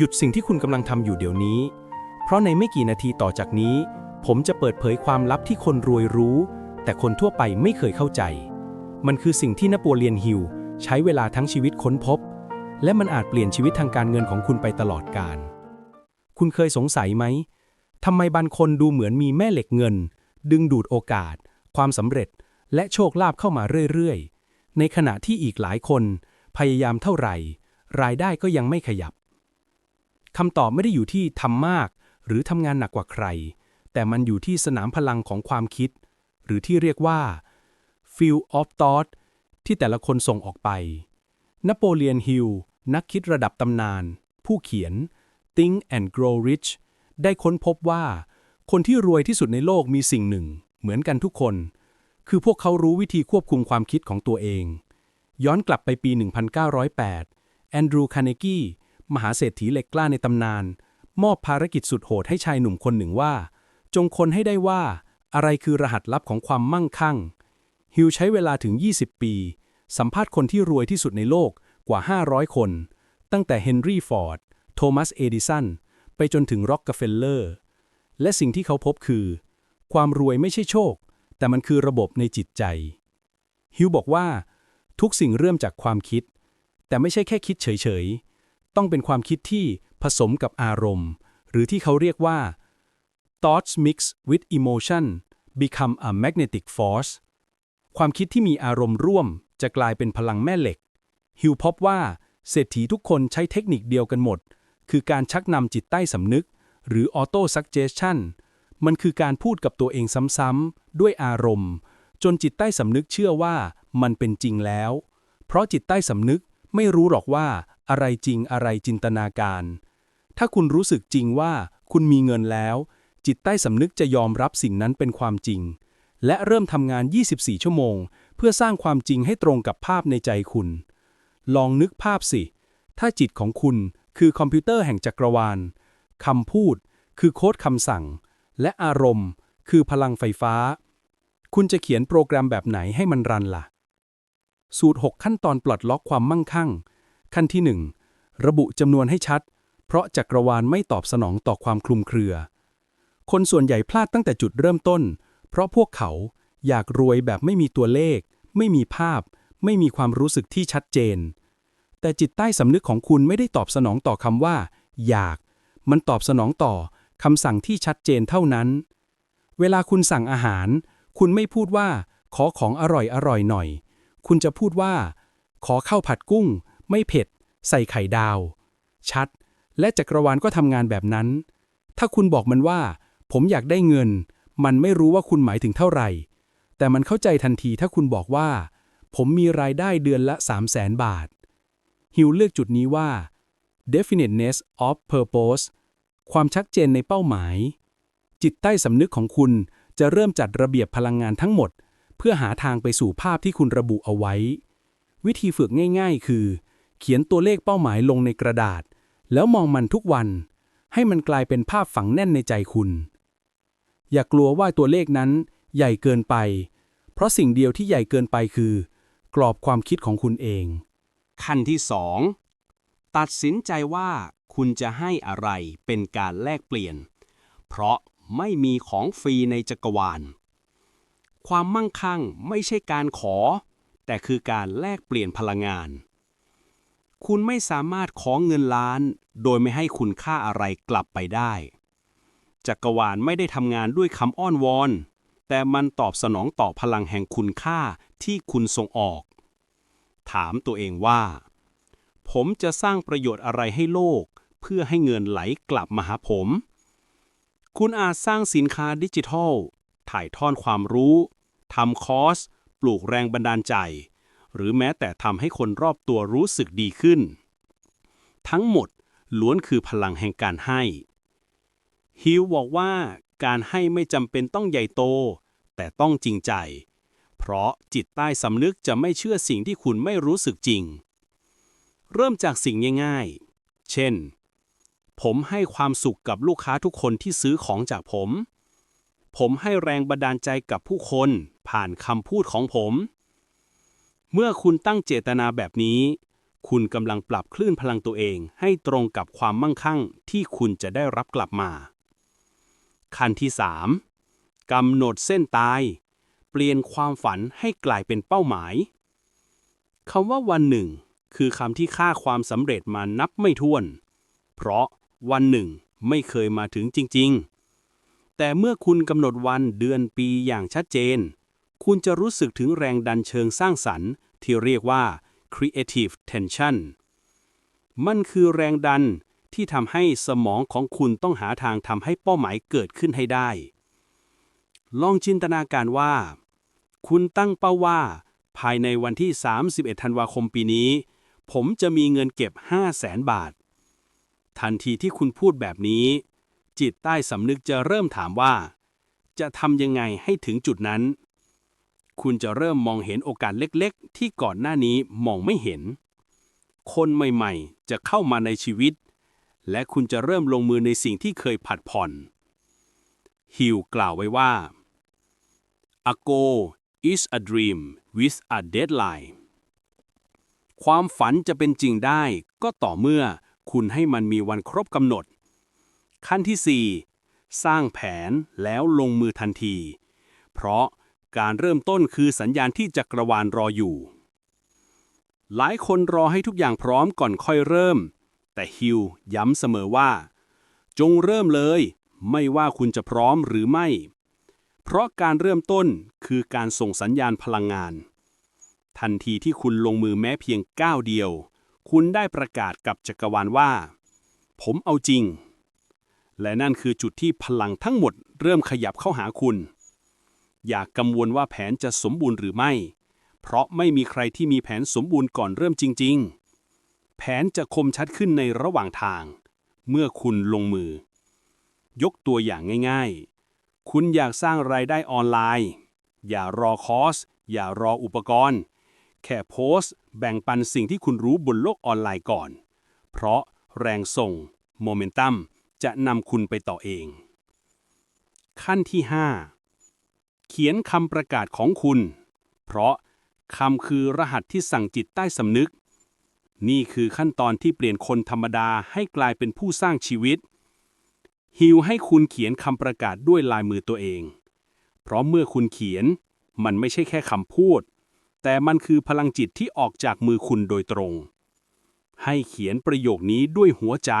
หยุดสิ่งที่คุณกำลังทำอยู่เดี๋ยวนี้ เพราะในไม่กี่นาทีต่อจากนี้ ผมจะเปิดเผยความลับที่คนรวยรู้ แต่คนทั่วไปไม่เคยเข้าใจ มันคือสิ่งที่นโปเลียนฮิลใช้เวลาทั้งชีวิตค้นพบ และมันอาจเปลี่ยนชีวิตทางการเงินของคุณไปตลอดกาลคุณเคยสงสัยไหมทำไมบางคนดูเหมือนมีแม่เหล็กเงิน ดึงดูดโอกาส ความสำเร็จ และโชคลาภเข้ามาเรื่อยๆ ในขณะที่อีกหลายคน พยายามเท่าไหร่ รายได้ก็ยังไม่ขยับ คำตอบไม่ได้อยู่ที่ทำมาก หรือทำงานหนักกว่าใคร แต่มันอยู่ที่สนามพลังของความคิด หรือที่เรียกว่า field of thought ที่แต่ละคนส่งออกไป นโปเลียนฮิลนักคิดระดับตำนาน ผู้เขียน Think and Grow Rich ได้ค้นพบว่า คนที่รวยที่สุดในโลกมีสิ่งหนึ่ง เหมือนกันทุกคน คือพวกเขารู้วิธีควบคุมความคิดของตัวเอง ย้อนกลับไปปี 1908 แอนดรูว์คาร์เนกี มหาเศรษฐีเหล็กกล้าในตำนาน มอบภารกิจสุดโหดให้ชายหนุ่มคนหนึ่งว่า จงคนให้ได้ว่า อะไรคือรหัสลับของความมั่งคั่ง ฮิลใช้เวลาถึง 20 ปี สัมภาษณ์คนที่รวยที่สุดในโลกกว่า 500 คน ตั้งแต่เฮนรี่ฟอร์ด โทมัส เอดิสัน ไปจนถึงร็อกก e เฟลเลอร์ และสิ่งที่เขาพบคือ ความรวยไม่ใช่โชค แต่มันคือระบบในจิตใจ ฮิลบอกว่า ทุกสิ่งเริ่มจากความคิด แต่ไม่ใช่แค่คิดเฉยๆ ต้องเป็นความคิดที่ผสมกับอารมณ์ หรือที่เขาเรียกว่า thoughts mix with emotion become a magnetic force ความคิดที่มีอารมณ์ร่วมจะกลายเป็นพลังแม่เหล็ก ฮิลพบว่าเศรษฐีทุกคนใช้เทคนิคเดียวกันหมด คือการชักนำจิตใต้สำนึก หรือ auto suggestion มันคือการพูดกับตัวเองซ้ำๆด้วยอารมณ์ จนจิตใต้สำนึกเชื่อว่ามันเป็นจริงแล้ว เพราะจิตใต้สำนึกไม่รู้หรอกว่า อะไรจริงอะไรจินตนาการ ถ้าคุณรู้สึกจริงว่าคุณมีเงินแล้ว จิตใต้สำนึกจะยอมรับสิ่งนั้นเป็นความจริง และเริ่มทำงาน 24 ชั่วโมง เพื่อสร้างความจริงให้ตรงกับภาพในใจคุณ ลองนึกภาพสิ ถ้าจิตของคุณคือคอมพิวเตอร์แห่งจักรวาลคำพูด คือโค้ดคำสั่ง และอารมณ์ คือพลังไฟฟ้า คุณจะเขียนโปรแกรมแบบไหนให้มันรันล่ะ สูตร 6 ขั้นตอนปลดล็อกความมั่งคั่ง ขั้นที่ 1 ระบุจำนวนให้ชัด เพราะจักรวาลไม่ตอบสนองต่อความคลุมเครือ คนส่วนใหญ่พลาดตั้งแต่จุดเริ่มต้น เพราะพวกเขาอยากรวยแบบไม่มีตัวเลข ไม่มีภาพ ไม่มีความรู้สึกที่ชัดเจน แต่จิตใต้สำนึกของคุณไม่ได้ตอบสนองต่อคำว่า อยาก มันตอบสนองต่อคำสั่งที่ชัดเจนเท่านั้น เวลาคุณสั่งอาหาร คุณไม่พูดว่า ขอของอร่อยอร่อยหน่อย คุณจะพูดว่า ขอข้าวผัดกุ้ง ไม่เผ็ด ใส่ไข่ดาว ชัด และจักรวาลก็ทำงานแบบนั้น ถ้าคุณบอกมันว่า ผมอยากได้เงิน มันไม่รู้ว่าคุณหมายถึงเท่าไหร่ แต่มันเข้าใจทันทีถ้าคุณบอกว่า ผมมีรายได้เดือนละ 3 0 0แสนบาท ฮิวเลือกจุดนี้ว่า definiteness of purpose ความชัดเจนในเป้าหมาย จิตใต้สำนึกของคุณจะเริ่มจัดระเบียบพลังงานทั้งหมด เพื่อหาทางไปสู่ภาพที่คุณระบุเอาไว้ วิธีฝึกง่าย ๆ คือ เขียนตัวเลขเป้าหมายลงในกระดาษ แล้วมองมันทุกวัน ให้มันกลายเป็นภาพฝังแน่นในใจคุณ อย่ากลัวว่าตัวเลขนั้น ใหญ่เกินไป เพราะสิ่งเดียวที่ใหญ่เกินไปคือ กรอบความคิดของคุณเอง ขั้นที่ 2 ตัดสินใจว่าคุณจะให้อะไรเป็นการแลกเปลี่ยน เพราะไม่มีของฟรีในจักรวาล ความมั่งคั่งไม่ใช่การขอ แต่คือการแลกเปลี่ยนพลังงาน คุณไม่สามารถขอเงินล้าน โดยไม่ให้คุณค่าอะไรกลับไปได้ จักรวาลไม่ได้ทำงานด้วยคำอ้อนวอน แต่มันตอบสนองต่อพลังแห่งคุณค่าที่คุณส่งออก ถามตัวเองว่า ผมจะสร้างประโยชน์อะไรให้โลก เพื่อให้เงินไหลกลับมาหาผม คุณอาจสร้างสินค้าดิจิทัล ถ่ายทอดความรู้ทำคอร์ส ปลูกแรงบันดาลใจ หรือแม้แต่ทำให้คนรอบตัวรู้สึกดีขึ้น ทั้งหมดล้วนคือพลังแห่งการให้ ฮิวบอกว่าการให้ไม่จำเป็นต้องใหญ่โต แต่ต้องจริงใจ เพราะจิตใต้สำนึกจะไม่เชื่อสิ่งที่คุณไม่รู้สึกจริง เริ่มจากสิ่งง่ายๆ เช่น ผมให้ความสุขกับลูกค้าทุกคนที่ซื้อของจากผม ผมให้แรงบันดาลใจกับผู้คนผ่านคำพูดของผม เมื่อคุณตั้งเจตนาแบบนี้ คุณกำลังปรับคลื่นพลังตัวเองให้ตรงกับความมั่งคั่งที่คุณจะได้รับกลับมา ขั้นที่ 3. กำหนดเส้นตาย เปลี่ยนความฝันให้กลายเป็นเป้าหมายคำว่าวันหนึ่ง คือคำที่ค่าความสำเร็จมานับไม่ถ้วน เพราะวันหนึ่งไม่เคยมาถึงจริง ๆ แต่เมื่อคุณกำหนดวันเดือนปีอย่างชัดเจน คุณจะรู้สึกถึงแรงดันเชิงสร้างสรรค์ ที่เรียกว่า creative tension มันคือแรงดันที่ทำให้สมองของคุณต้องหาทางทำให้เป้าหมายเกิดขึ้นให้ได้ ลองจินตนาการว่า คุณตั้งเป้าว่า ภายในวันที่ 31 ธันวาคมปีนี้ ผมจะมีเงินเก็บ 5 0 0แสนบาท ทันทีที่คุณพูดแบบนี้ จิตใต้สำนึกจะเริ่มถามว่า จะทำยังไงให้ถึงจุดนั้น คุณจะเริ่มมองเห็นโอกาสเล็กๆ ที่ก่อนหน้านี้มองไม่เห็น คนใหม่ๆ จะเข้ามาในชีวิต และคุณจะเริ่มลงมือในสิ่งที่เคยผัดผ่อน ฮิวกล่าวไว้ว่า A goal is a dream with a deadline ความฝันจะเป็นจริงได้ก็ต่อเมื่อคุณให้มันมีวันครบกำหนด ขั้นที่ 4 สร้างแผนแล้วลงมือทันที เพราะ การเริ่มต้นคือสัญญาณที่จักรวาลรออยู่ หลายคนรอให้ทุกอย่างพร้อมก่อนค่อยเริ่ม แต่ฮิวย้ำเสมอว่า จงเริ่มเลย ไม่ว่าคุณจะพร้อมหรือไม่ เพราะการเริ่มต้นคือการส่งสัญญาณพลังงาน ทันทีที่คุณลงมือแม้เพียงก้าวเดียว คุณได้ประกาศกับจักรวาลว่า ผมเอาจริง และนั่นคือจุดที่พลังทั้งหมดเริ่มขยับเข้าหาคุณ อย่ากกังวลว่าแผนจะสมบูรณ์หรือไม่ เพราะไม่มีใครที่มีแผนสมบูรณ์ก่อนเริ่มจริง ๆ แผนจะคมชัดขึ้นในระหว่างทาง เมื่อคุณลงมือ ยกตัวอย่างง่ายๆ คุณอยากสร้างรายได้ออนไลน์ อย่ารอคอร์ส อย่ารออุปกรณ์ แค่โพสต์ แบ่งปันสิ่งที่คุณรู้บนโลกออนไลน์ก่อน เพราะแรงส่งโมเมนตัมจะนำคุณไปต่อเอง ขั้นที่ 5 เขียนคำประกาศของคุณ เพราะคำคือรหัสที่สั่งจิตใต้สำนึก นี่คือขั้นตอนที่เปลี่ยนคนธรรมดาให้กลายเป็นผู้สร้างชีวิต ฮิวให้คุณเขียนคำประกาศด้วยลายมือตัวเอง เพราะเมื่อคุณเขียน มันไม่ใช่แค่คำพูด แต่มันคือพลังจิตที่ออกจากมือคุณโดยตรง ให้เขียนประโยคนี้ด้วยหัวใจ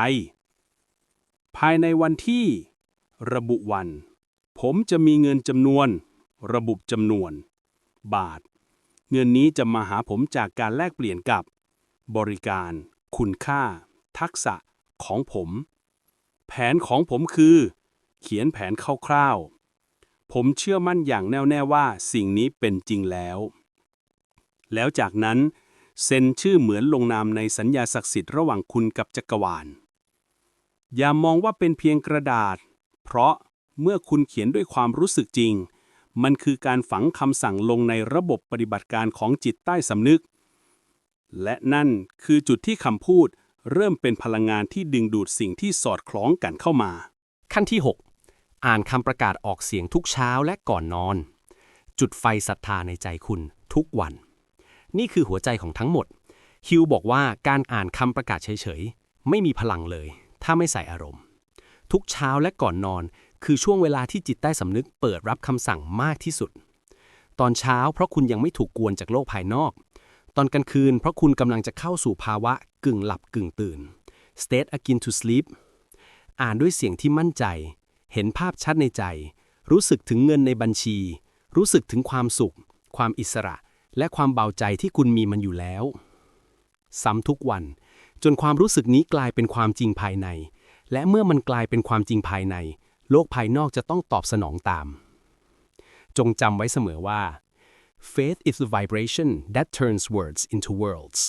ภายในวันที่ ระบุวัน ผมจะมีเงินจำนวน ระบุจำนวน บาท เงินนี้จะมาหาผมจากการแลกเปลี่ยนกับ บริการ คุณค่า ทักษะของผม แผนของผมคือ เขียนแผนคร่าวๆ ผมเชื่อมั่นอย่างแน่วแน่ว่าสิ่งนี้เป็นจริงแล้ว แล้วจากนั้นเซ็นชื่อเหมือนลงนามในสัญญาศักดิ์สิทธิ์ระหว่างคุณกับจักรวาล อย่ามองว่าเป็นเพียงกระดาษ เพราะเมื่อคุณเขียนด้วยความรู้สึกจริง มันคือการฝังคำสั่งลงในระบบปฏิบัติการของจิตใต้สำนึก และนั่นคือจุดที่คำพูด เริ่มเป็นพลังงานที่ดึงดูดสิ่งที่สอดคล้องกันเข้ามา ขั้นที่ 6 อ่านคำประกาศออกเสียงทุกเช้าและก่อนนอน จุดไฟศรัทธาในใจคุณทุกวัน นี่คือหัวใจของทั้งหมด ฮิวบอกว่าการอ่านคำประกาศเฉยๆ ไม่มีพลังเลย ถ้าไม่ใส่อารมณ์ ทุกเช้าและก่อนนอน คือช่วงเวลาที่จิตใต้สำนึกเปิดรับคำสั่งมากที่สุด ตอนเช้าเพราะคุณยังไม่ถูกกวนจากโลกภายนอก ตอนกลางคืนเพราะคุณกำลังจะเข้าสู่ภาวะกึ่งหลับกึ่งตื่น state akin to sleep อ่านด้วยเสียงที่มั่นใจ เห็นภาพชัดในใจ รู้สึกถึงเงินในบัญชี รู้สึกถึงความสุข ความอิสระ และความเบาใจที่คุณมีมันอยู่แล้ว ซ้ำทุกวัน จนความรู้สึกนี้กลายเป็นความจริงภายใน และเมื่อมันกลายเป็นความจริงภายใน โลกภายนอกจะต้องตอบสนองตาม จงจำไว้เสมอว่า faith is the vibration that turns words into worlds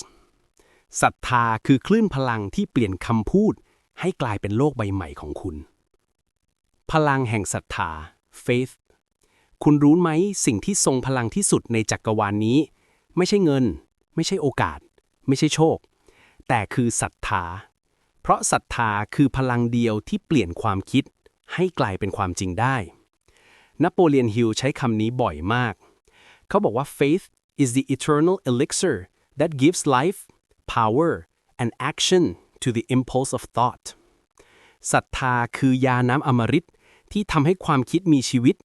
ศรัทธาคือคลื่นพลังที่เปลี่ยนคำพูด ให้กลายเป็นโลกใบใหม่ของคุณ พลังแห่งศรัทธา faith คุณรู้ไหมสิ่งที่ทรงพลังที่สุดในจักรวาลนนี้ ไม่ใช่เงิน ไม่ใช่โอกาส ไม่ใช่โชค แต่คือศรัทธา เพราะศรัทธาคือพลังเดียวที่เปลี่ยนความคิด ให้กลายเป็นความจริงได้ นโปเลียนฮิลใช้คำนี้บ่อยมาก เขาบอกว่า faith is the eternal elixir that gives life power and action to the impulse of thought ศรัทธาคือยาน้ำอมฤตที่ทำให้ความคิดมีชีวิต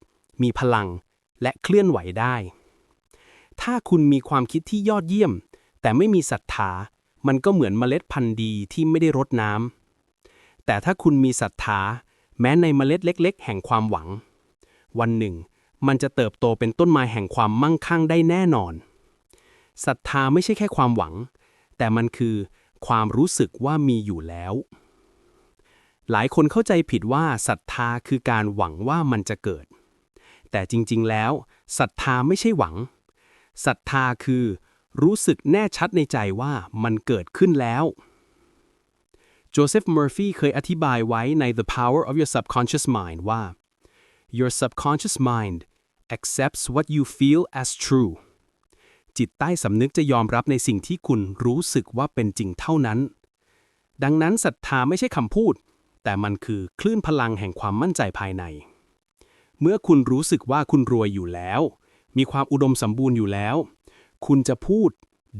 มีพลัง และเคลื่อนไหวได้ ถ้าคุณมีความคิดที่ยอดเยี่ยม แต่ไม่มีศรัทธา มันก็เหมือนเมล็ดพันธุ์ดีที่ไม่ได้รดน้ำแต่ถ้าคุณมีศรัทธา แม้ในเมล็ดเล็ก ๆ แห่งความหวัง วันหนึ่ง มันจะเติบโตเป็นต้นไม้แห่งความมั่งคั่งได้แน่นอนศรัทธาไม่ใช่แค่ความหวัง แต่มันคือความรู้สึกว่ามีอยู่แล้ว หลายคนเข้าใจผิดว่าศรัทธาคือการหวังว่ามันจะเกิด แต่จริงๆแล้วศรัทธาไม่ใช่หวังศรัทธาคือ รู้สึกแน่ชัดในใจว่ามันเกิดขึ้นแล้ว โจเซฟเมอร์ฟีเคยอธิบายไว้ใน The Power of Your Subconscious Mind ว่า Your subconscious mind accepts what you feel as true จิตใต้สำนึกจะยอมรับในสิ่งที่คุณรู้สึกว่าเป็นจริงเท่านั้น ดังนั้นศรัทธาไม่ใช่คำพูด แต่มันคือคลื่นพลังแห่งความมั่นใจภายใน เมื่อคุณรู้สึกว่าคุณรวยอยู่แล้ว มีความอุดมสมบูรณ์อยู่แล้ว คุณจะพูด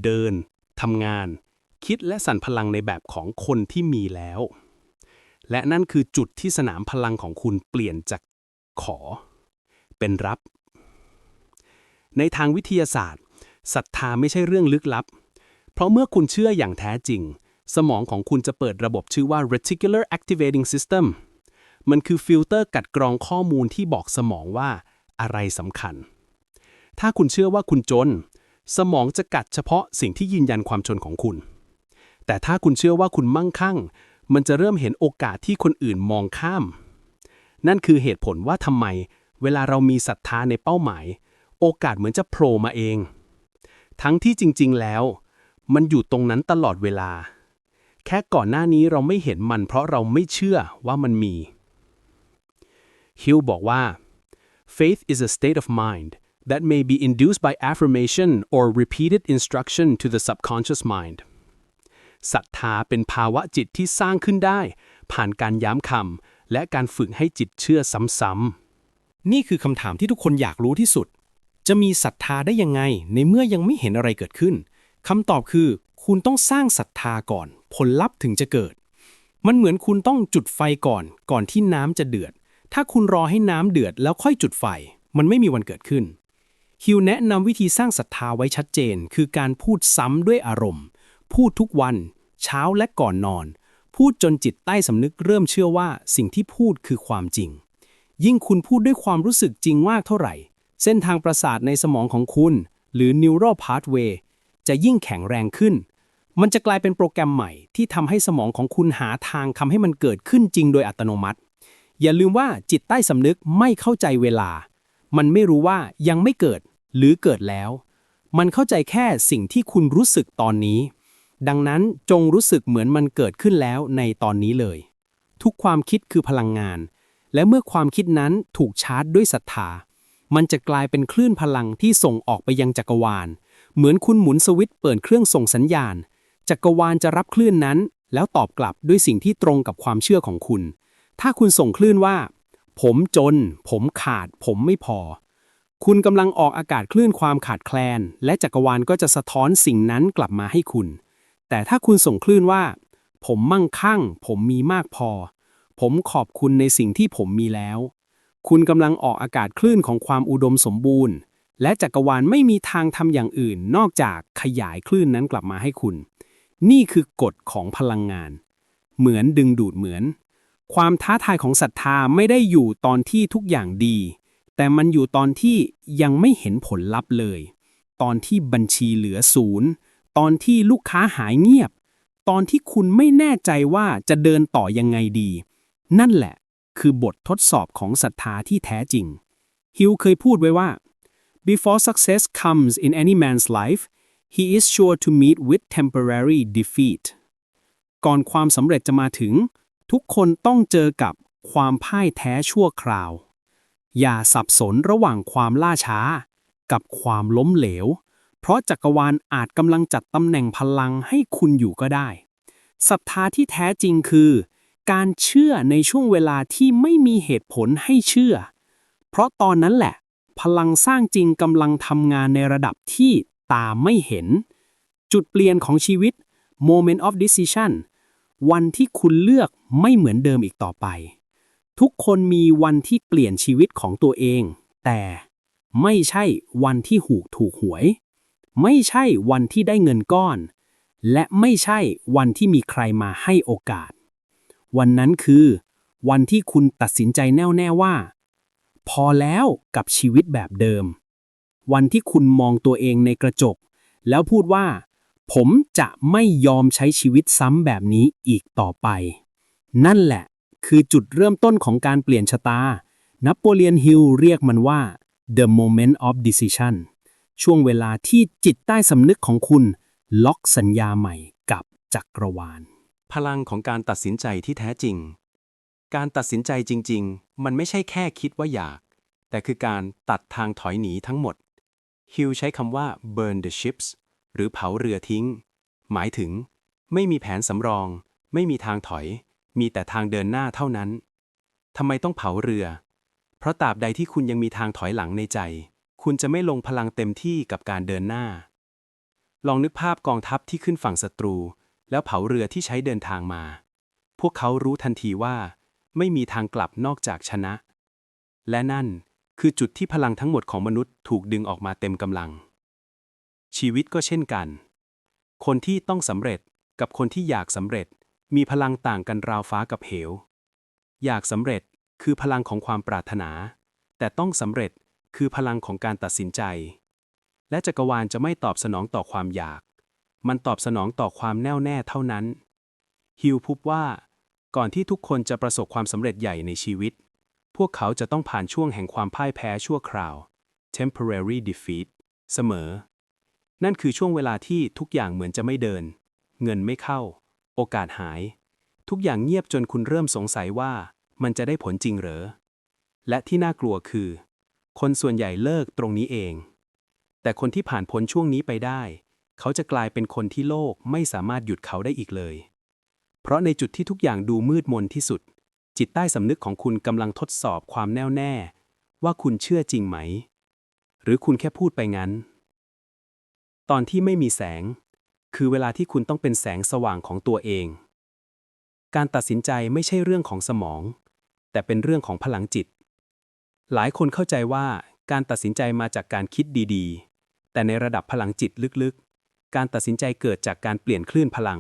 เดินทำงาน คิดและสั่นพลังในแบบของคนที่มีแล้ว และนั่นคือจุดที่สนามพลังของคุณเปลี่ยนจากขอ เป็นรับ ในทางวิทยาศาสตร์ศรัทธาไม่ใช่เรื่องลึกลับ เพราะเมื่อคุณเชื่ออย่างแท้จริง สมองของคุณจะเปิดระบบชื่อว่า reticular activating system มันคือฟิลเตอร์กัดกรองข้อมูลที่บอกสมองว่าอะไรสำคัญ ถ้าคุณเชื่อว่าคุณจน สมองจะกัดเฉพาะสิ่งที่ยืนยันความจนของคุณ แต่ถ้าคุณเชื่อว่าคุณมั่งคั่ง มันจะเริ่มเห็นโอกาสที่คนอื่นมองข้าม นั่นคือเหตุผลว่าทำไม เวลาเรามีศรัทธาในเป้าหมาย โอกาสเหมือนจะโผล่มาเอง ทั้งที่จริง ๆ แล้ว มันอยู่ตรงนั้นตลอดเวลา แค่ก่อนหน้านี้เราไม่เห็นมัน เพราะเราไม่เชื่อว่ามันมีฮิลบอกว่า faith is a state of mind that may be induced by affirmation or repeated instruction to the subconscious mind ศรัทธาเป็นภาวะจิตที่สร้างขึ้นได้ ผ่านการย้ำคำและการฝึกให้จิตเชื่อซ้ำๆ นี่คือคำถามที่ทุกคนอยากรู้ที่สุด จะมีศรัทธาได้ยังไง ในเมื่อยังไม่เห็นอะไรเกิดขึ้นคำตอบคือ คุณต้องสร้างศรัทธาก่อน ผลลัพธ์ถึงจะเกิด มันเหมือนคุณต้องจุดไฟก่อน ก่อนที่น้ำจะเดือด ถ้าคุณรอให้น้ำเดือดแล้วค่อยจุดไฟ มันไม่มีวันเกิดขึ้นฮิวแนะนำวิธีสร้างศรัทธาไว้ชัดเจน คือการพูดซ้ำด้วยอารมณ์ พูดทุกวัน เช้าและก่อนนอน พูดจนจิตใต้สำนึกเริ่มเชื่อว่าสิ่งที่พูดคือความจริง ยิ่งคุณพูดด้วยความรู้สึกจริงมากเท่าไหร่ เส้นทางประสาทในสมองของคุณ หรือ neural pathway จะยิ่งแข็งแรงขึ้น มันจะกลายเป็นโปรแกรมใหม่ที่ทำให้สมองของคุณหาทางทำให้มันเกิดขึ้นจริงโดยอัตโนมัติ อย่าลืมว่าจิตใต้สำนึกไม่เข้าใจเวลา มันไม่รู้ว่ายังไม่เกิดหรือเกิดแล้ว มันเข้าใจแค่สิ่งที่คุณรู้สึกตอนนี้ ดังนั้นจงรู้สึกเหมือนมันเกิดขึ้นแล้วในตอนนี้เลย ทุกความคิดคือพลังงาน และเมื่อความคิดนั้นถูกชาร์จด้วยศรัทธา มันจะกลายเป็นคลื่นพลังที่ส่งออกไปยังจักรวาล เหมือนคุณหมุนสวิตช์เปิดเครื่องส่งสัญญาณ จักรวาลจะรับคลื่นนั้น แล้วตอบกลับด้วยสิ่งที่ตรงกับความเชื่อของคุณ ถ้าคุณส่งคลื่นว่า ผมจน ผมขาด ผมไม่พอคุณกำลังออกอากาศคลื่นความขาดแคลน และจักรวาลก็จะสะท้อนสิ่งนั้นกลับมาให้คุณ แต่ถ้าคุณส่งคลื่นว่า ผมมั่งคั่ง ผมมีมากพอ ผมขอบคุณในสิ่งที่ผมมีแล้ว คุณกำลังออกอากาศคลื่นของความอุดมสมบูรณ์ และจักรวาลไม่มีทางทำอย่างอื่น นอกจากขยายคลื่นนั้นกลับมาให้คุณ นี่คือกฎของพลังงาน เหมือนดึงดูดเหมือน ความท้าทายของศรัทธาไม่ได้อยู่ตอนที่ทุกอย่างดี แต่มันอยู่ตอนที่ยังไม่เห็นผลลัพธ์เลย ตอนที่บัญชีเหลือศูนย์ ตอนที่ลูกค้าหายเงียบ ตอนที่คุณไม่แน่ใจว่าจะเดินต่อยังไงดี นั่นแหละ คือบททดสอบของศรัทธาที่แท้จริง ฮิวเคยพูดไว้ว่า before success comes in any man's life he is sure to meet with temporary defeat ก่อนความสำเร็จจะมาถึง ทุกคนต้องเจอกับความพ่ายแท้ชั่วคราว อย่าสับสนระหว่างความล่าช้า กับความล้มเหลว เพราะจักรวาลอาจกำลังจัดตำแหน่งพลังให้คุณอยู่ก็ได้ศรัทธาที่แท้จริงคือ การเชื่อในช่วงเวลาที่ไม่มีเหตุผลให้เชื่อ เพราะตอนนั้นแหละ พลังสร้างจริงกำลังทำงานในระดับที่ตาไม่เห็น จุดเปลี่ยนของชีวิต moment of decision วันที่คุณเลือกไม่เหมือนเดิมอีกต่อไป ทุกคนมีวันที่เปลี่ยนชีวิตของตัวเอง แต่ไม่ใช่วันที่หูกถูกหวย ไม่ใช่วันที่ได้เงินก้อน และไม่ใช่วันที่มีใครมาให้โอกาส วันนั้นคือ วันที่คุณตัดสินใจแน่วแน่ว่า พอแล้วกับชีวิตแบบเดิม วันที่คุณมองตัวเองในกระจก แล้วพูดว่า ผมจะไม่ยอมใช้ชีวิตซ้ำแบบนี้อีกต่อไป นั่นแหละ คือจุดเริ่มต้นของการเปลี่ยนชะตา นโปเลียนฮิลเรียกมันว่า the moment of decision ช่วงเวลาที่จิตใต้สำนึกของคุณ ล็อกสัญญาใหม่กับจักรวาล พลังของการตัดสินใจที่แท้จริง การตัดสินใจจริง ๆ มันไม่ใช่แค่คิดว่าอยาก แต่คือการตัดทางถอยหนีทั้งหมด ฮิวใช้คำว่า burn the ships หรือเผาเรือทิ้ง หมายถึง ไม่มีแผนสำรอง ไม่มีทางถอย มีแต่ทางเดินหน้าเท่านั้นทำไมต้องเผาเรือ เพราะตราบใดที่คุณยังมีทางถอยหลังในใจ คุณจะไม่ลงพลังเต็มที่กับการเดินหน้า ลองนึกภาพกองทัพที่ขึ้นฝั่งศัตรู แล้วเผาเรือที่ใช้เดินทางมา พวกเขารู้ทันทีว่า ไม่มีทางกลับนอกจากชนะ และนั่นคือจุดที่พลังทั้งหมดของมนุษย์ถูกดึงออกมาเต็มกำลัง ชีวิตก็เช่นกัน คนที่ต้องสำเร็จกับคนที่อยากสำเร็จมีพลังต่างกันราวฟ้ากับเหว อยากสำเร็จคือพลังของความปรารถนา แต่ต้องสำเร็จ คือพลังของการตัดสินใจ และจักรวาลจะไม่ตอบสนองต่อความอยาก มันตอบสนองต่อความแน่วแน่เท่านั้น ฮิวพบว่า ก่อนที่ทุกคนจะประสบความสำเร็จใหญ่ในชีวิต พวกเขาจะต้องผ่านช่วงแห่งความพ่ายแพ้ชั่วคราว temporary defeat เสมอ นั่นคือช่วงเวลาที่ทุกอย่างเหมือนจะไม่เดิน เงินไม่เข้า โอกาสหาย ทุกอย่างเงียบจนคุณเริ่มสงสัยว่า มันจะได้ผลจริงเหรอ และที่น่ากลัวคือ คนส่วนใหญ่เลิกตรงนี้เอง แต่คนที่ผ่านพ้นช่วงนี้ไปได้ เขาจะกลายเป็นคนที่โลกไม่สามารถหยุดเขาได้อีกเลย เพราะในจุดที่ทุกอย่างดูมืดมนที่สุด จิตใต้สำนึกของคุณกำลังทดสอบความแน่วแน่ ว่าคุณเชื่อจริงไหม หรือคุณแค่พูดไปงั้น ตอนที่ไม่มีแสง คือเวลาที่คุณต้องเป็นแสงสว่างของตัวเอง การตัดสินใจไม่ใช่เรื่องของสมอง แต่เป็นเรื่องของพลังจิต หลายคนเข้าใจว่าการตัดสินใจมาจากการคิดดีๆ แต่ในระดับพลังจิตลึกๆ การตัดสินใจเกิดจากการเปลี่ยนคลื่นพลัง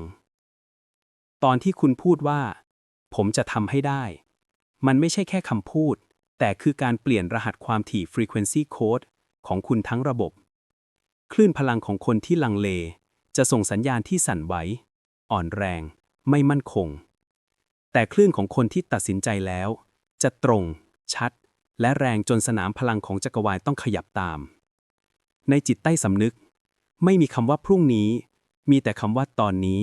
ตอนที่คุณพูดว่า ผมจะทำให้ได้ มันไม่ใช่แค่คำพูด แต่คือการเปลี่ยนรหัสความถี่ frequency code ของคุณทั้งระบบ คลื่นพลังของคนที่ลังเล จะส่งสัญญาณที่สั่นไหว อ่อนแรง ไม่มั่นคง แต่คลื่นของคนที่ตัดสินใจแล้ว จะตรง ชัด และแรงจนสนามพลังของจักรวาลต้องขยับตาม ในจิตใต้สำนึก ไม่มีคำว่าพรุ่งนี้ มีแต่คำว่าตอนนี้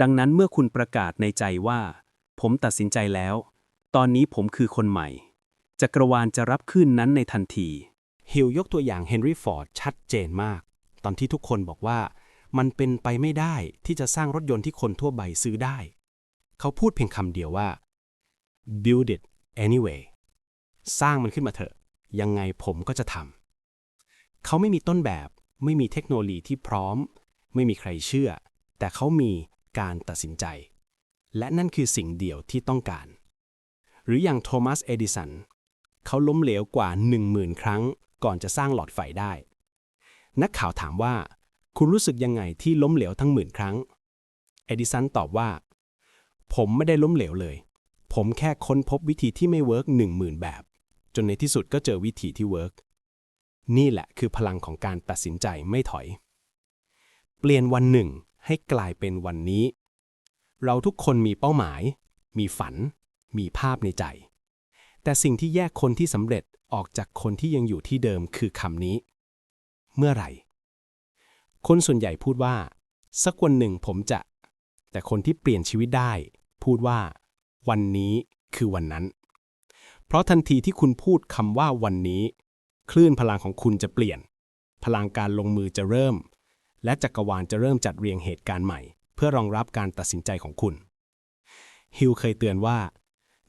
ดังนั้นเมื่อคุณประกาศในใจว่า ผมตัดสินใจแล้ว ตอนนี้ผมคือคนใหม่ จักรวาลจะรับคลื่นนั้นในทันที ฮิลยกตัวอย่างเฮนรี่ฟอร์ดชัดเจนมาก ตอนที่ทุกคนบอกว่า มันเป็นไปไม่ได้ที่จะสร้างรถยนต์ที่คนทั่วไปซื้อได้ เขาพูดเพียงคำเดียวว่า build it anyway สร้างมันขึ้นมาเถอะ ยังไงผมก็จะทำเขาไม่มีต้นแบบไม่มีเทคโนโลยีที่พร้อม ไม่มีใครเชื่อ แต่เขามีการตัดสินใจ และนั่นคือสิ่งเดียวที่ต้องการ หรืออย่างโทมัส เอดิสันเขาล้มเหลวกว่า 10,000 ครั้ง ก่อนจะสร้างหลอดไฟได้ นักข่าวถามว่า คุณรู้สึกยังไงที่ล้มเหลวทั้งหมื่นครั้ง เอดิสันตอบว่า ผมไม่ได้ล้มเหลวเลย ผมแค่ค้นพบวิธีที่ไม่เวิร์กหนึ่งหมื่นแบบ จนในที่สุดก็เจอวิธีที่เวิร์กนี่แหละคือพลังของการตัดสินใจไม่ถอย เปลี่ยนวันหนึ่งให้กลายเป็นวันนี้ เราทุกคนมีเป้าหมาย มีฝัน มีภาพในใจ แต่สิ่งที่แยกคนที่สำเร็จออกจากคนที่ยังอยู่ที่เดิมคือคำนี้ เมื่อไหร่ คนส่วนใหญ่พูดว่า สักวันหนึ่งผมจะ แต่คนที่เปลี่ยนชีวิตได้ พูดว่า วันนี้คือวันนั้น เพราะทันทีที่คุณพูดคำว่าวันนี้ คลื่นพลังของคุณจะเปลี่ยน พลังการลงมือจะเริ่ม และจักรวาลจะเริ่มจัดเรียงเหตุการณ์ใหม่ เพื่อรองรับการตัดสินใจของคุณ ฮิลเคยเตือนว่า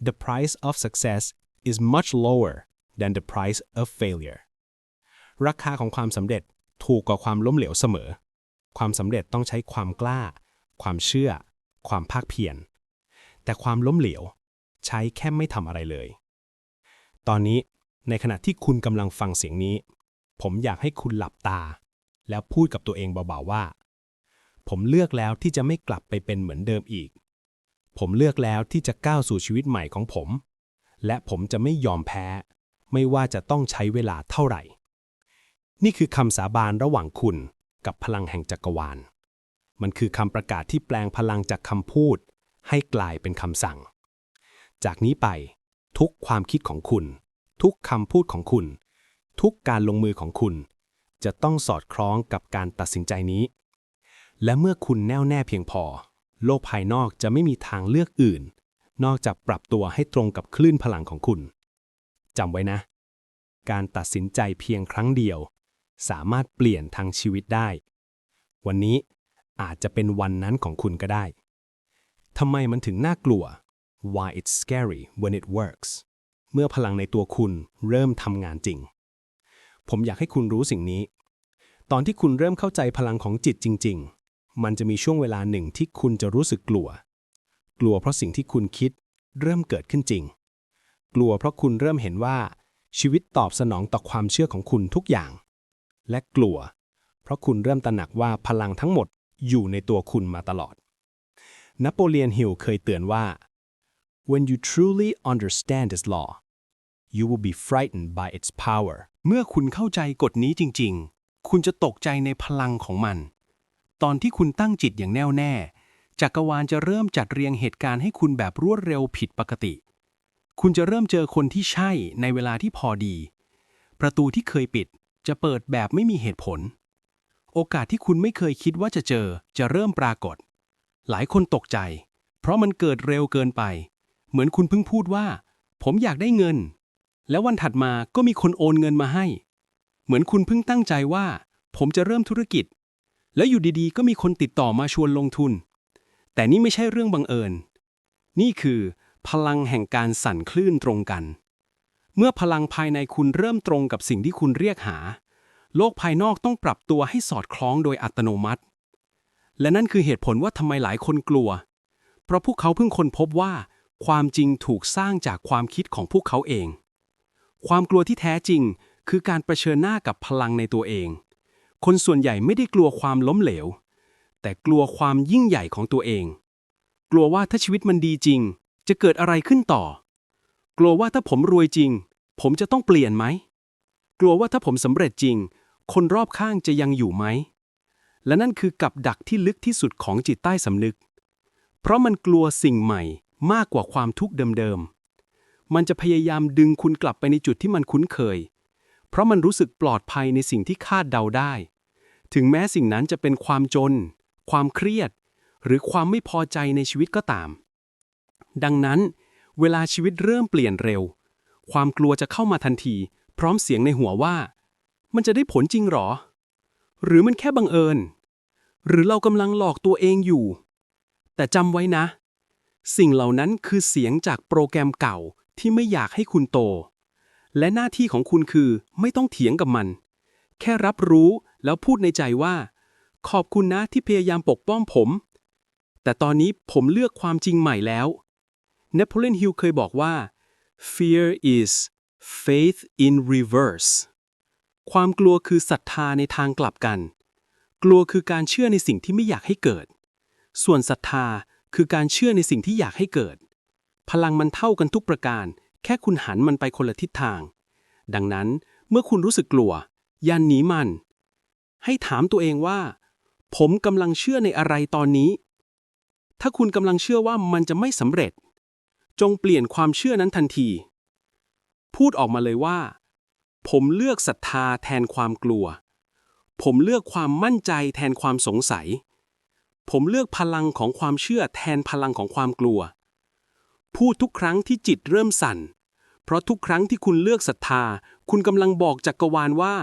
the price of success is much lower than the price of failure ราคาของความสำเร็จถูกกว่าความล้มเหลวเสมอ ความสำเร็จต้องใช้ความกล้า ความเชื่อ ความภาคเพียร แต่ความล้มเหลว ใช้แค่ไม่ทำอะไรเลย ตอนนี้ในขณะที่คุณกำลังฟังเสียงนี้ ผมอยากให้คุณหลับตา แล้วพูดกับตัวเองเบาๆว่า ผมเลือกแล้วที่จะไม่กลับไปเป็นเหมือนเดิมอีก ผมเลือกแล้วที่จะก้าวสู่ชีวิตใหม่ของผม และผมจะไม่ยอมแพ้ ไม่ว่าจะต้องใช้เวลาเท่าไหร่ นี่คือคำสาบานระหว่างคุณกับพลังแห่งจักรวาล มันคือคำประกาศที่แปลงพลังจากคำพูด ให้กลายเป็นคำสั่ง จากนี้ไป ทุกความคิดของคุณ ทุกคำพูดของคุณ ทุกการลงมือของคุณ จะต้องสอดคล้องกับการตัดสินใจนี้ และเมื่อคุณแน่วแน่เพียงพอ โลกภายนอกจะไม่มีทางเลือกอื่น นอกจากปรับตัวให้ตรงกับคลื่นพลังของคุณจำไว้นะ การตัดสินใจเพียงครั้งเดียว สามารถเปลี่ยนทางชีวิตได้ วันนี้อาจจะเป็นวันนั้นของคุณก็ได้ทำไมมันถึงน่ากลัว Why it's scary when it works เมื่อพลังในตัวคุณเริ่มทำงานจริง ผมอยากให้คุณรู้สิ่งนี้ ตอนที่คุณเริ่มเข้าใจพลังของจิตจริง ๆ มันจะมีช่วงเวลาหนึ่งที่คุณจะรู้สึกกลัว กลัวเพราะสิ่งที่คุณคิดเริ่มเกิดขึ้นจริง กลัวเพราะคุณเริ่มเห็นว่าชีวิตตอบสนองต่อความเชื่อของคุณทุกอย่าง และกลัว เพราะคุณเริ่มตระหนักว่าพลังทั้งหมดอยู่ในตัวคุณมาตลอด นโปเลียนฮิลเคยเตือนว่า when you truly understand this law you will be frightened by its power เมื่อคุณเข้าใจกฎนี้จริง ๆ คุณจะตกใจในพลังของมัน ตอนที่คุณตั้งจิตอย่างแน่วแน่ จักรวาลจะเริ่มจัดเรียงเหตุการณ์ให้คุณแบบรวดเร็วผิดปกติ คุณจะเริ่มเจอคนที่ใช่ในเวลาที่พอดี ประตูที่เคยปิดจะเปิดแบบไม่มีเหตุผล โอกาสที่คุณไม่เคยคิดว่าจะเจอจะเริ่มปรากฏ หลายคนตกใจ เพราะมันเกิดเร็วเกินไป เหมือนคุณเพิ่งพูดว่า ผมอยากได้เงิน แล้ววันถัดมาก็มีคนโอนเงินมาให้ เหมือนคุณเพิ่งตั้งใจว่า ผมจะเริ่มธุรกิจ แล้วอยู่ดีๆ ก็มีคนติดต่อมาชวนลงทุน แต่นี่ไม่ใช่เรื่องบังเอิญ นี่คือ พลังแห่งการสั่นคลื่นตรงกัน เมื่อพลังภายในคุณเริ่มตรงกับสิ่งที่คุณเรียกหา โลกภายนอกต้องปรับตัวให้สอดคล้องโดยอัตโนมัติ และนั่นคือเหตุผลว่าทำไมหลายคนกลัว เพราะพวกเขาเพิ่งค้นพบว่า ความจริงถูกสร้างจากความคิดของพวกเขาเอง ความกลัวที่แท้จริงคือการประชิญหน้ากับพลังในตัวเอง คนส่วนใหญ่ไม่ได้กลัวความล้มเหลว แต่กลัวความยิ่งใหญ่ของตัวเอง กลัวว่าถ้าชีวิตมันดีจริง จะเกิดอะไรขึ้นต่อ กลัวว่าถ้าผมรวยจริง ผมจะต้องเปลี่ยนไหม กลัวว่าถ้าผมสำเร็จจริง คนรอบข้างจะยังอยู่ไหม และนั่นคือกับดักที่ลึกที่สุดของจิตใต้สำนึก เพราะมันกลัวสิ่งใหม่ มากกว่าความทุกข์เดิมๆ มันจะพยายามดึงคุณกลับไปในจุดที่มันคุ้นเคย เพราะมันรู้สึกปลอดภัยในสิ่งที่คาดเดาได้ ถึงแม้สิ่งนั้นจะเป็นความจน ความเครียด หรือความไม่พอใจในชีวิตก็ตาม ดังนั้น เวลาชีวิตเริ่มเปลี่ยนเร็ว ความกลัวจะเข้ามาทันที พร้อมเสียงในหัวว่า มันจะได้ผลจริงหรอ หรือมันแค่บังเอิญ หรือเรากำลังหลอกตัวเองอยู่ แต่จำไว้นะ สิ่งเหล่านั้นคือเสียงจากโปรแกรมเก่าที่ไม่อยากให้คุณโต และหน้าที่ของคุณคือไม่ต้องเถียงกับมัน แค่รับรู้แล้วพูดในใจว่า ขอบคุณนะที่พยายามปกป้องผม แต่ตอนนี้ผมเลือกความจริงใหม่แล้วเนโปเลียนฮิลเคยบอกว่า fear is faith in reverse ความกลัวคือศรัทธาในทางกลับกัน กลัวคือการเชื่อในสิ่งที่ไม่อยากให้เกิด ส่วนศรัทธา คือการเชื่อในสิ่งที่อยากให้เกิด พลังมันเท่ากันทุกประการ แค่คุณหันมันไปคนละทิศทาง ดังนั้นเมื่อคุณรู้สึกกลัวย่าหนีมัน ให้ถามตัวเองว่า ผมกำลังเชื่อในอะไรตอนนี้ ถ้าคุณกำลังเชื่อว่ามันจะไม่สำเร็จ จงเปลี่ยนความเชื่อนั้นทันที พูดออกมาเลยว่า ผมเลือกศรัทธาแทนความกลัว ผมเลือกความมั่นใจแทนความสงสัย ผมเลือกพลังของความเชื่อแทนพลังของความกลัว พูดทุกครั้งที่จิตเริ่มสั่น เพราะทุกครั้งที่คุณเลือกศรัทธา คุณกำลังบอกจักรวาลว่า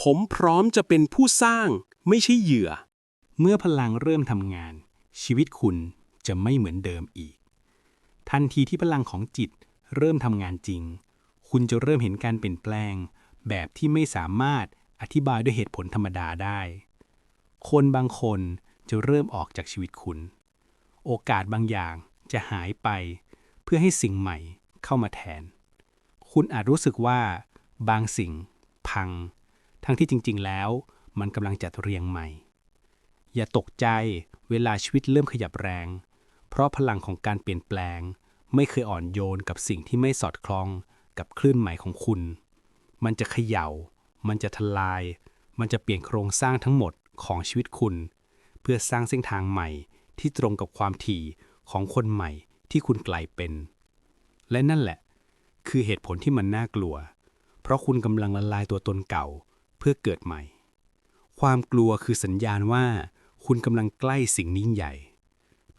ผมพร้อมจะเป็นผู้สร้าง ไม่ใช่เหยื่อ เมื่อพลังเริ่มทำงาน ชีวิตคุณจะไม่เหมือนเดิมอีก ทันทีที่พลังของจิตเริ่มทำงานจริง คุณจะเริ่มเห็นการเปลี่ยนแปลง แบบที่ไม่สามารถอธิบายด้วยเหตุผลธรรมดาได้ คนบางคน จะเริ่มออกจากชีวิตคุณ โอกาสบางอย่างจะหายไปเพื่อให้สิ่งใหม่เข้ามาแทน คุณอาจรู้สึกว่าบางสิ่งพัง ทั้งที่จริง ๆ แล้ว มันกำลังจัดเรียงใหม่ อย่าตกใจเวลาชีวิตเริ่มขยับแรง เพราะพลังของการเปลี่ยนแปลง ไม่เคยอ่อนโยนกับสิ่งที่ไม่สอดคล้องกับคลื่นใหม่ของคุณ มันจะเขย่า มันจะทลาย มันจะเปลี่ยนโครงสร้างทั้งหมดของชีวิตคุณ พื่อสร้างเส้นทางใหม่ที่ตรงกับความถี่ของคนใหม่ที่คุณกลายเป็น และนั่นแหละ คือเหตุผลที่มันน่ากลัว เพราะคุณกำลังละลายตัวตนเก่าเพื่อเกิดใหม่ ความกลัวคือสัญญาณว่า คุณกำลังใกล้สิ่งยิ่งใหญ่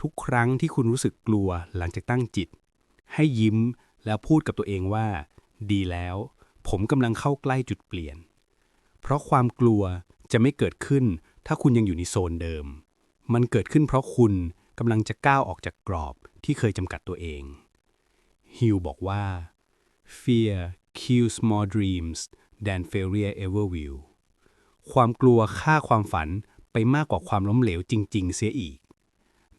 ทุกครั้งที่คุณรู้สึกกลัวหลังจากตั้งจิต ให้ยิ้มแล้วพูดกับตัวเองว่า ดีแล้ว ผมกำลังเข้าใกล้จุดเปลี่ยน เพราะความกลัวจะไม่เกิดขึ้น ถ้าคุณยังอยู่ในโซนเดิม มันเกิดขึ้นเพราะคุณกำลังจะก้าวออกจากกรอบที่เคยจำกัดตัวเอง ฮิวบอกว่า fear kills more dreams than failure ever will ความกลัวฆ่าความฝันไปมากกว่าความล้มเหลวจริง ๆ เสียอีก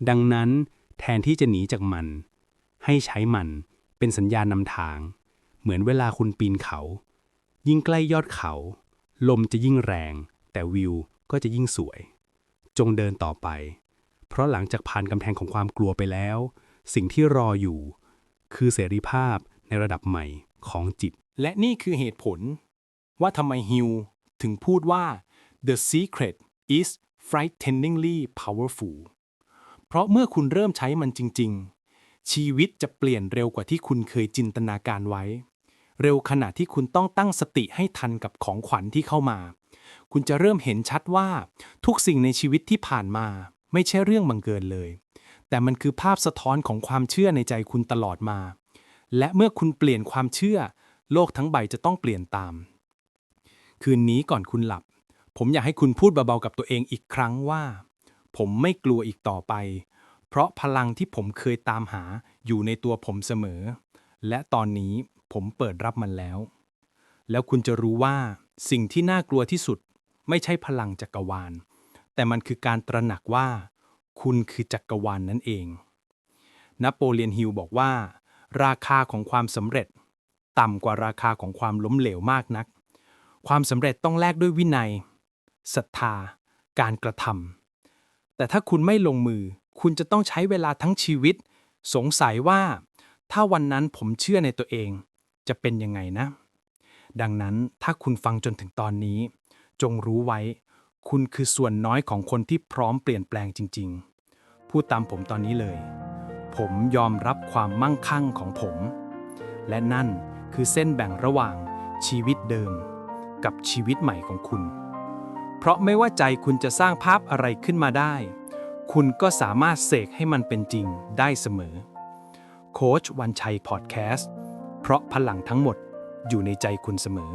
ดังนั้นแทนที่จะหนีจากมัน ให้ใช้มันเป็นสัญญาณนำทาง เหมือนเวลาคุณปีนเขา ยิ่งใกล้ยอดเขา ลมจะยิ่งแรง แต่วิว ก็จะยิ่งสวย จงเดินต่อไป เพราะหลังจากผ่านกำแพงของความกลัวไปแล้ว สิ่งที่รออยู่ คือเสรีภาพในระดับใหม่ของจิต และนี่คือเหตุผล ว่าทำไมฮิวถึงพูดว่า the secret is frighteningly powerful เพราะเมื่อคุณเริ่มใช้มันจริง ๆ ชีวิตจะเปลี่ยนเร็วกว่าที่คุณเคยจินตนาการไว้ เร็วขนาดที่คุณต้องตั้งสติให้ทันกับของขวัญที่เข้ามา คุณจะเริ่มเห็นชัดว่า ทุกสิ่งในชีวิตที่ผ่านมา ไม่ใช่เรื่องบังเกินเลย แต่มันคือภาพสะท้อนของความเชื่อในใจคุณตลอดมา และเมื่อคุณเปลี่ยนความเชื่อ โลกทั้งใบจะต้องเปลี่ยนตาม คืนนี้ก่อนคุณหลับ ผมอยากให้คุณพูดเบาๆกับตัวเองอีกครั้งว่า ผมไม่กลัวอีกต่อไป เพราะพลังที่ผมเคยตามหาอยู่ในตัวผมเสมอ และตอนนี้ผมเปิดรับมันแล้ว แล้วคุณจะรู้ว่าสิ่งที่น่ากลัวที่สุด ไม่ใช่พลังจักรวาล แต่มันคือการตระหนักว่า คุณคือจักรวาลนนั่นเอง นโปเลียนฮิลบอกว่า ราคาของความสำเร็จ ต่ำกว่าราคาของความล้มเหลวมากนัก ความสำเร็จต้องแลกด้วยวินัยศรัทธา การกระทำแต่ถ้าคุณไม่ลงมือ คุณจะต้องใช้เวลาทั้งชีวิต สงสัยว่า ถ้าวันนั้นผมเชื่อในตัวเอง จะเป็นยังไงนะ ดังนั้นถ้าคุณฟังจนถึงตอนนี้ จงรู้ไว้ คุณคือส่วนน้อยของคนที่พร้อมเปลี่ยนแปลงจริง ๆ พูดตามผมตอนนี้เลย ผมยอมรับความมั่งคั่งของผม และนั่นคือเส้นแบ่งระหว่างชีวิตเดิม กับชีวิตใหม่ของคุณ เพราะไม่ว่าใจคุณจะสร้างภาพอะไรขึ้นมาได้ คุณก็สามารถเสกให้มันเป็นจริงได้เสมอ โค้ชวันชัยพอดแคสต์ เพราะพลังทั้งหมดอยู่ในใจคุณเสมอ